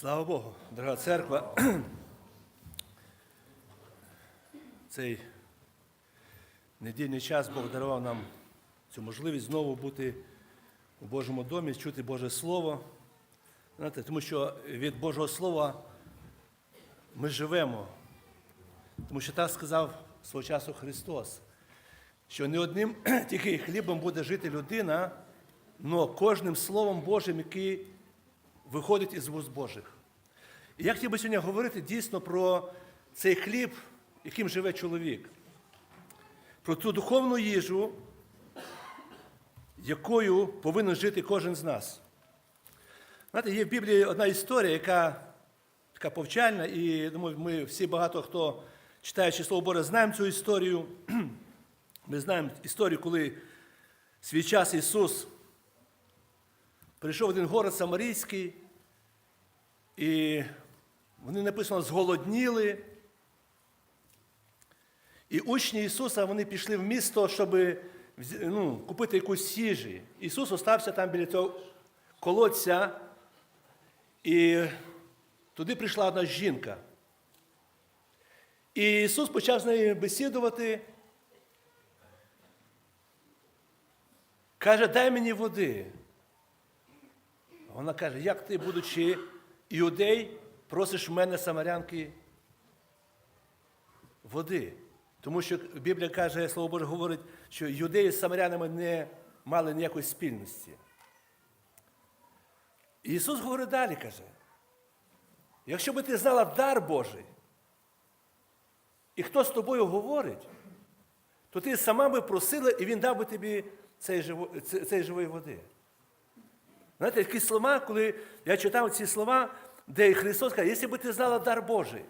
Слава Богу, дорога церква. Цей недільний час Бог дарував нам цю можливість знову бути у Божому домі, чути Боже Слово. Знаєте, тому що від Божого Слова ми живемо. Тому що так сказав свого часу Христос, що не одним тільки хлібом буде жити людина, але кожним Словом Божим, який виходить із вуст Божих. І я хотів би сьогодні говорити дійсно про цей хліб, яким живе чоловік, про ту духовну їжу, якою повинен жити кожен з нас. Знаєте, є в Біблії одна історія, яка така повчальна, і думаю, ми всі багато хто читаючи Слово Боже, знаємо цю історію. Ми знаємо історію, коли свій час Ісус прийшов один город Самарійський, і вони написано зголодніли. І учні Ісуса вони пішли в місто, щоб ну, купити якусь їжі. Ісус остався там біля цього колодця, і туди прийшла одна жінка. І Ісус почав з нею бесідувати. Каже, дай мені води. Вона каже, як ти, будучи іудей, просиш в мене самарянки води. Тому що Біблія каже, Слово Боже говорить, що юдеї з самарянами не мали ніякої спільності. І Ісус говорить далі, каже, якщо би ти знала дар Божий, і хто з тобою говорить, то ти сама би просила, і Він дав би тобі цей, живо- цей живої води. Знаєте, такі слова, коли я читав ці слова, де Христос каже, якщо б ти знала дар Божий,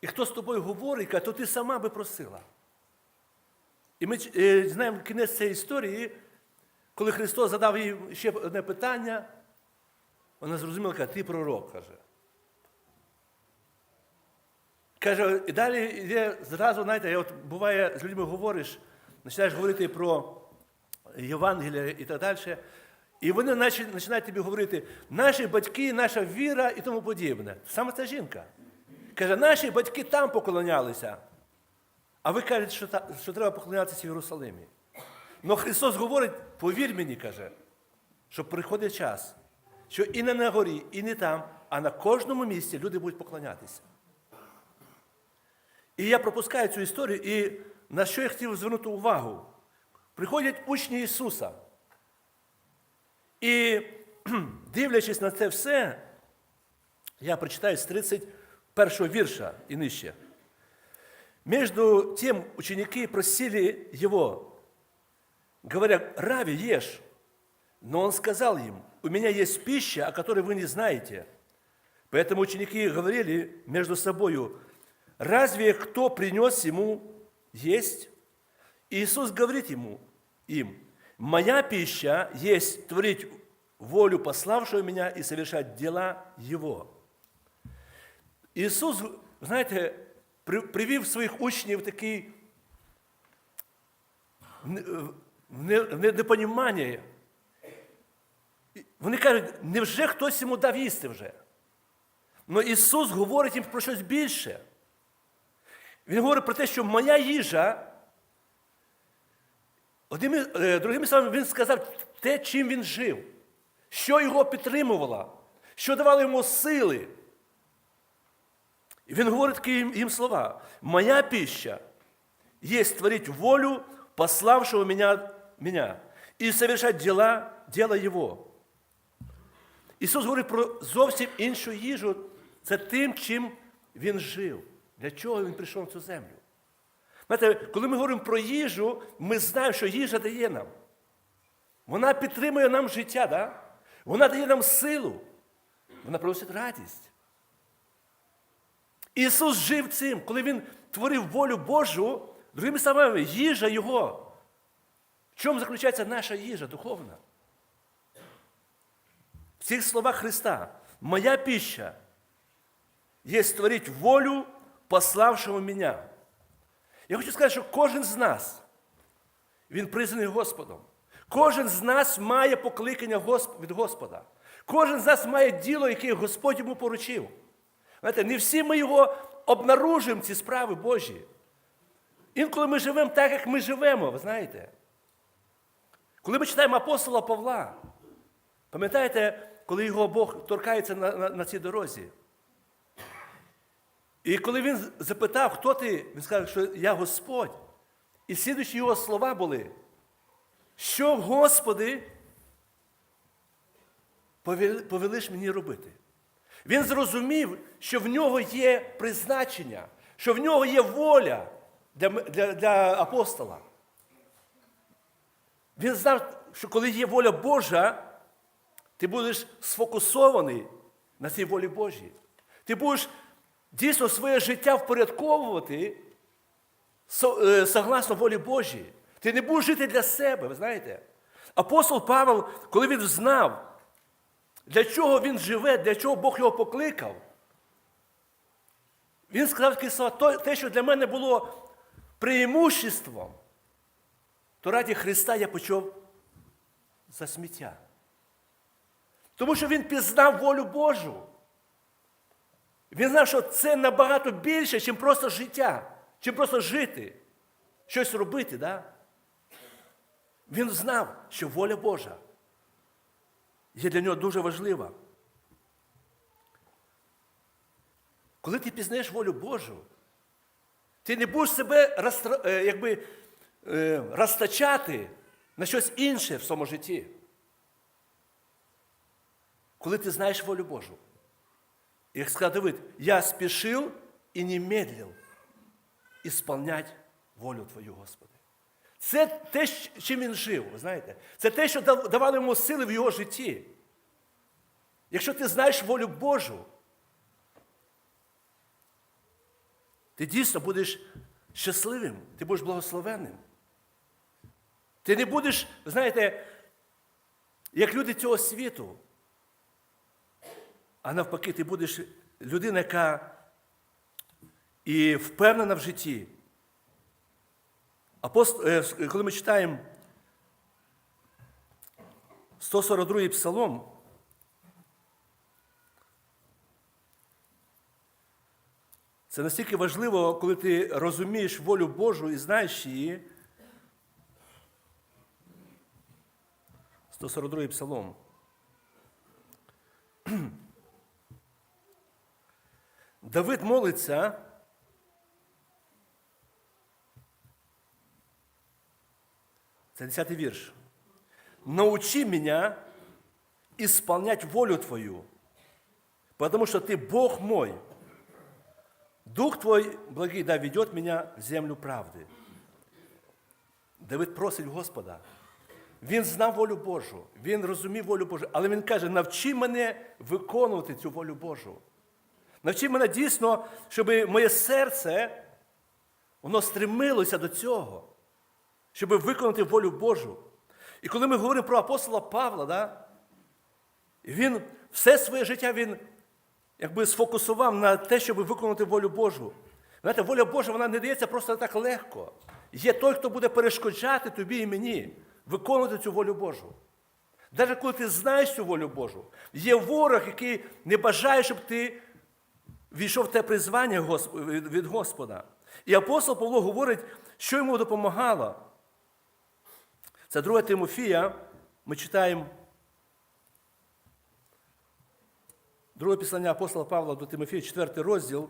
і хто з тобою говорить, то ти сама би просила. І ми е, знаємо кінець цієї історії, коли Христос задав їй ще одне питання, вона зрозуміла, каже, ти пророк, каже. Каже, і далі йде зразу, знаєте, я от буває, з людьми говориш, починаєш говорити про Євангелія і так далі. І вони наче- починають тобі говорити, наші батьки, наша віра і тому подібне. Саме ця жінка. Каже, наші батьки там поклонялися. А ви кажете, що, та- що треба поклонятися в Єрусалимі. Но Христос говорить, повір мені, каже, що приходить час, що і не на горі, і не там, а на кожному місці люди будуть поклонятися. І я пропускаю цю історію, і на що я хотів звернути увагу? Приходять учні Ісуса. І кхм, дивлячись на це все, я прочитаю з 31 вірша и нижче. Между тем ученики просили его, говоря, «Рави, ешь». Но он сказал им, «У меня есть пища, о которой вы не знаете». Поэтому ученики говорили между собою, «Разве кто принес ему есть?» И Иисус говорит ему, им, «Моя пища есть творить волю пославшего меня и совершать дела Его». Ісус, знаєте, при- привів своїх учнів такий не- в не- непонімання. Вони кажуть, невже хтось йому дав їсти вже? Але Ісус говорить їм про щось більше. Він говорить про те, що моя їжа, одними, е, другими словами, він сказав те, чим він жив, що його підтримувало, що давало йому сили. І він говорить такі їм, слова. Моя пища есть творить волю пославшего меня, меня и совершать дела, дела Его. Ісус говорить про зовсім іншу їжу. Це тим, чим Він жив. Для чого Він прийшов на цю землю? Знаєте, коли ми говоримо про їжу, ми знаємо, що їжа дає нам. Вона підтримує нам життя, да? вона дає нам силу, вона приносить радість. Ісус жив цим, коли Він творив волю Божу, другими словами, їжа Його. В чому заключається наша їжа духовна? В цих словах Христа. Моя пища є створити волю пославшого мене. Я хочу сказати, що кожен з нас, він признаний Господом. Кожен з нас має покликання від Господа. Кожен з нас має діло, яке Господь йому поручив. Знаєте, не всі ми його обнаружуємо, ці справи Божі. Інколи ми живемо так, як ми живемо, ви знаєте. Коли ми читаємо апостола Павла, пам'ятаєте, коли його Бог торкається на, на, на цій дорозі? І коли він запитав, хто ти, він сказав, що я Господь. І слідуючі його слова були, що, Господи, повелиш мені робити. Він зрозумів, що в нього є призначення, що в нього є воля для, для, для апостола. Він знав, що коли є воля Божа, ти будеш сфокусований на цій волі Божій. Ти будеш дійсно своє життя впорядковувати е, согласно волі Божій. Ти не будеш жити для себе, ви знаєте. Апостол Павел, коли він знав, для чого він живе, для чого Бог його покликав, він сказав такі слова, те, що для мене було преимуществом, то раді Христа я почав за сміття. Тому що він пізнав волю Божу. Він знав, що це набагато більше, ніж просто життя, чим просто жити, щось робити. Да? Він знав, що воля Божа є для нього дуже важлива. Коли ти пізнаєш волю Божу, ти не будеш себе розтра- е, якби, е, розтачати на щось інше в своєму житті. Коли ти знаєш волю Божу. Як сказав Давид, я спішив і не медлив ісполнять волю Твою, Господи. Це те, чим він жив, ви знаєте. Це те, що давало йому сили в його житті. Якщо ти знаєш волю Божу, ти дійсно будеш щасливим, ти будеш благословенним. Ти не будеш, знаєте, як люди цього світу. А навпаки, ти будеш людина, яка і впевнена в житті. Апост... е, Коли ми читаємо 142 псалом, це настільки важливо, коли ти розумієш волю Божу і знаєш її. 142 псалом. Давид молиться. Це 10 вірш. Научи меня исполнять волю Твою, потому что Ты Бог мой. Дух Твой благий да ведет меня в землю правди. Давид просить Господа. Він знав волю Божу, він розумів волю Божу, але він каже: навчи мене виконувати цю волю Божу. Навчи мене дійсно, щоб моє серце воно стремилося до цього, щоб виконати волю Божу. І коли ми говоримо про апостола Павла, да, він все своє життя він якби сфокусував на те, щоб виконати волю Божу. Знаєте, воля Божа вона не дається просто так легко. Є той, хто буде перешкоджати тобі і мені виконувати цю волю Божу. Навіть коли ти знаєш цю волю Божу, є ворог, який не бажає, щоб ти війшов те призвання від- Господа. І апостол Павло говорить, що йому допомагало. Це 2 Тимофія, ми читаємо друге післання апостола Павла до Тимофія, 4 розділ.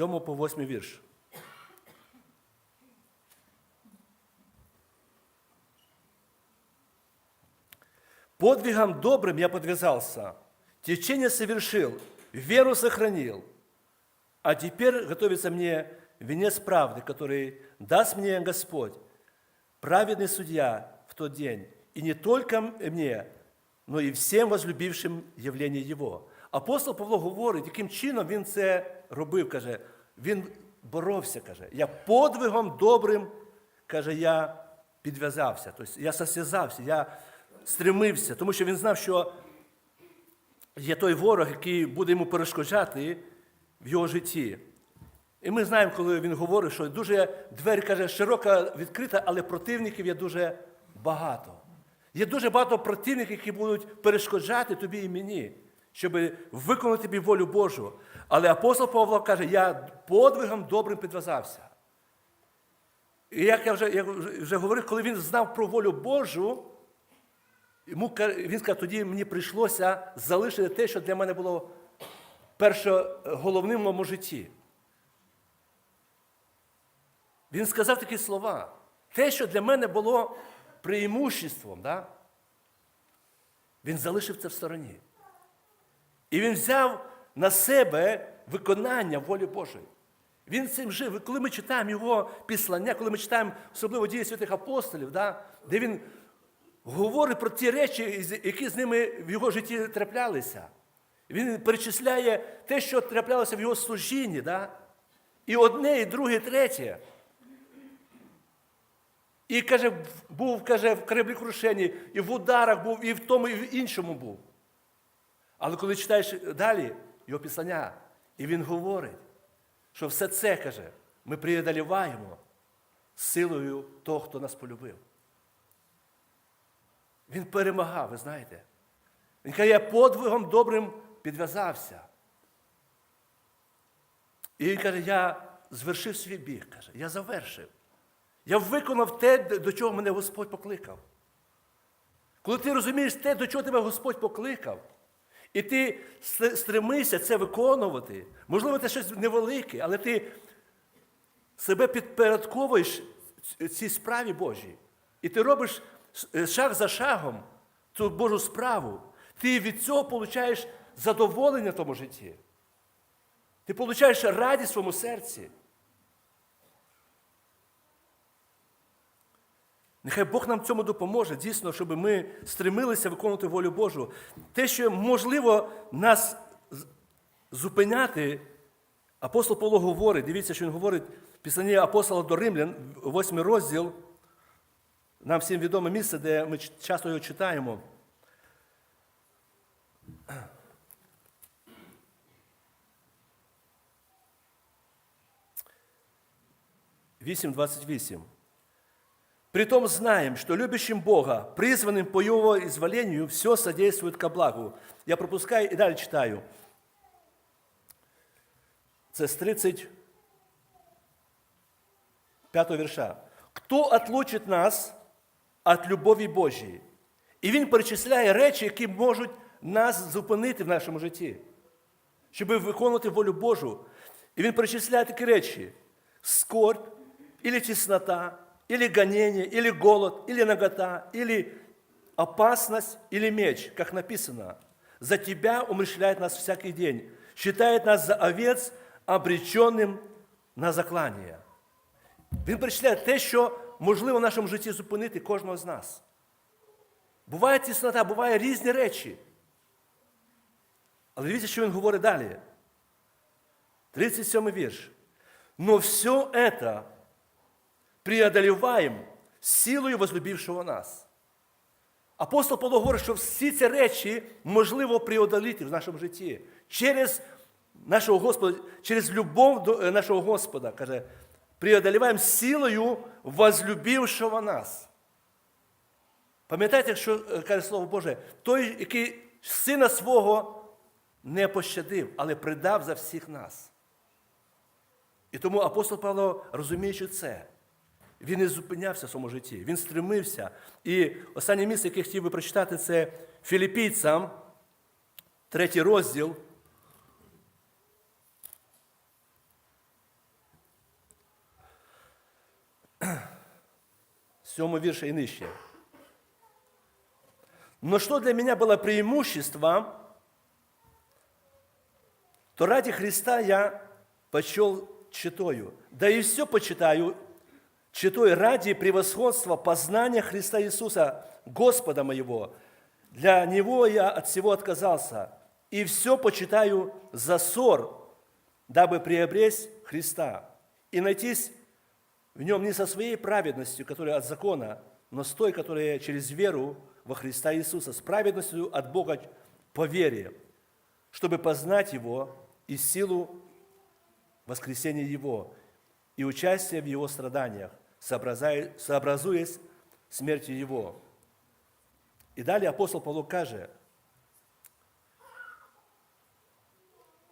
7 по 8 вірш. Подвигом добрым я подвязался, течение совершил, веру сохранил. А теперь готовится мне венец правды, который даст мне Господь, праведный судья в тот день. И не только мне, но і всім возлюбившим явлення Його. Апостол Павло говорить, яким чином він це робив, каже, він боровся, каже, я подвигом добрим, каже, я підв'язався, тобто я состязався, я стремився, тому що він знав, що є той ворог, який буде йому перешкоджати в його житті. І ми знаємо, коли він говорить, що дуже двері каже, широка відкрита, але противників є дуже багато. Є дуже багато противників, які будуть перешкоджати тобі і мені, щоб виконати тобі волю Божу. Але апостол Павло каже, я подвигом добрим підв'язався. І як я вже, я вже говорив, коли він знав про волю Божу, йому, він сказав, тоді мені прийшлося залишити те, що для мене було перше головним в моєму житті. Він сказав такі слова. Те, що для мене було преимуществом, да? він залишив це в стороні. І він взяв на себе виконання волі Божої. Він цим жив. І коли ми читаємо його післання, коли ми читаємо особливо дії святих апостолів, да? де він говорить про ті речі, які з ними в його житті траплялися. Він перечисляє те, що траплялося в його служінні. Да? І одне, і друге, і третє. І каже, був каже, в кораблекрушенні, і в ударах був, і в тому, і в іншому був. Але коли читаєш далі його післання, і він говорить, що все це каже, ми преодоліваємо силою того, хто нас полюбив. Він перемагав, ви знаєте. Він каже, я подвигом добрим підв'язався. І він каже, я звершив свій біг, каже, я завершив. Я виконав те, до чого мене Господь покликав. Коли ти розумієш те, до чого тебе Господь покликав, і ти стремишся це виконувати, можливо, це щось невелике, але ти себе підпорядковуєш цій справі Божій. І ти робиш с- шаг за шагом цю Божу справу. Ти від цього получаєш задоволення в тому житті. Ти получаєш радість в своєму серці. Нехай Бог нам цьому допоможе, дійсно, щоб ми стремилися виконувати волю Божу. Те, що можливо нас зупиняти, апостол Павло говорить, дивіться, що він говорить в писанні апостола до Римлян, 8 розділ, нам всім відоме місце, де ми часто його читаємо. Вісім двадцять вісім. Притом знаем, что любящим Бога, призванным по Его изволению, все содействует ко благу. Я пропускаю і далі читаю. Це з 35 вірша. Хто отлучить нас від любові Божої? І він перечисляє речі, які можуть нас зупинити в нашому житті, щоб виконувати волю Божу. І він перечисляє такі речі: скорбь, или теснота, или гонение, или голод, или нагота, или опасность, или меч, как написано. За тебя умышляет нас всякий день, считает нас за овец, обреченным на заклання. Він перечисляє те, що можливо в нашому житті зупинити кожного з нас. Буває тіснота, буває різні речі. Але дивіться, що він говорить далі. 37 вірш. Но все это преодолеваем силою возлюбившого нас. Апостол Павло говорить, що всі ці речі можливо преодоліти в нашому житті через нашого Господа, через любов до е, нашого Господа. Каже, преодолеваем силою возлюбившого нас. Пам'ятаєте, що е, каже Слово Боже, той, який сина свого не пощадив, але придав за всіх нас. І тому апостол Павло, розуміючи це, він не зупинявся в своєму житті, він стремився. І останнє місце, яке хотів би прочитати, це Філіппійцям, третій розділ. Сьомый вірша і нижче. Но что для меня было преимуществом, то ради Христа я почел читою. Да и все почитаю читой ради превосходства познания Христа Иисуса, Господа моего. Для Него я от всего отказался, и все почитаю за ссор, дабы приобрести Христа и найтись в нем не со своей праведностью, которая от закона, но с той, которая через веру во Христа Иисуса, с праведностью от Бога по вере, чтобы познать Его и силу воскресения Его и участие в Его страданиях, сообразуясь смертью Его. І далі апостол Павло каже,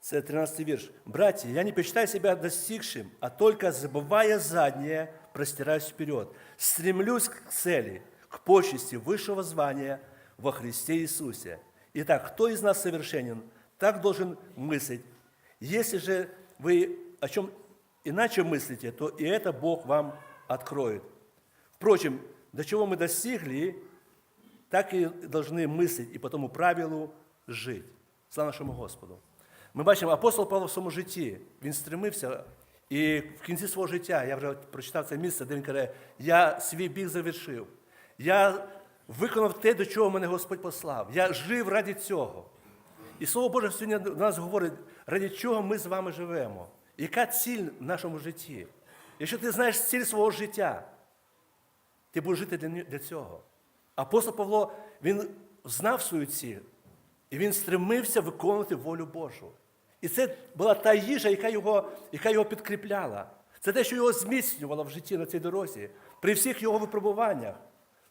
це 13 вірш. «Братья, я не почитаю себя достигшим, а только, забывая заднее, простираюсь вперед. Стремлюсь к цели, к почести высшего звания во Христе Иисусе. Итак, кто из нас совершенен, так должен мыслить. Если же вы о чем иначе мыслите, то и это Бог вам откроет. Впрочем, до чего мы достигли, так і должны мислити і по тому правилу жити. Слава нашому Господу. Ми бачимо, апостол Павло в своєму житті, він стремився, і в кінці свого життя, я вже прочитав це місце, де він каже, я свій біг завершив. Я виконав те, до чого мене Господь послав. Я жив раді цього. І Слово Боже сьогодні до нас говорить, раді чого ми з вами живемо. Яка ціль в нашому житті? Якщо ти знаєш ціль свого життя, ти будеш жити для, цього. Апостол Павло, він знав свою ціль, і він стремився виконувати волю Божу. І це була та їжа, яка його, яка його підкріпляла. Це те, що його зміцнювало в житті на цій дорозі, при всіх його випробуваннях.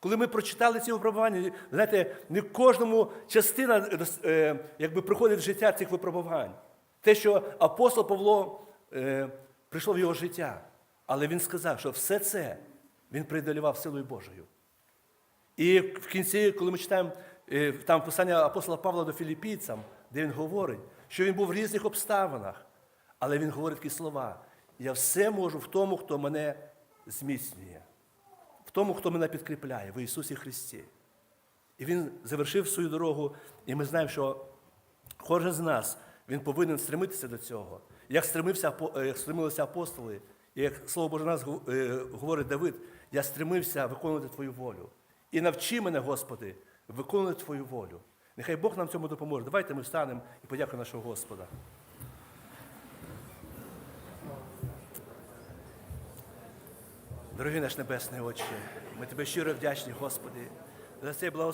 Коли ми прочитали ці випробування, знаєте, не кожному частина е, якби, приходить в життя цих випробувань. Те, що апостол Павло е, прийшло в його життя, але він сказав, що все це він преодолівав силою Божою. І в кінці, коли ми читаємо е, там послання апостола Павла до філіппійцям, де він говорить, що він був в різних обставинах, але він говорить такі слова: я все можу в тому, хто мене зміцнює, в тому, хто мене підкріпляє, в Ісусі Христі. І він завершив свою дорогу, і ми знаємо, що кожен з нас він повинен стремитися до цього. Як стремився, як стремилися апостоли, і як Слово Боже нас е, говорить Давид, я стремився виконувати Твою волю. І навчи мене, Господи, виконувати Твою волю. Нехай Бог нам цьому допоможе. Давайте ми встанемо і подякуємо нашого Господа. Дорогий наш Небесний Отче, ми Тебе щиро вдячні, Господи, за цей благословенний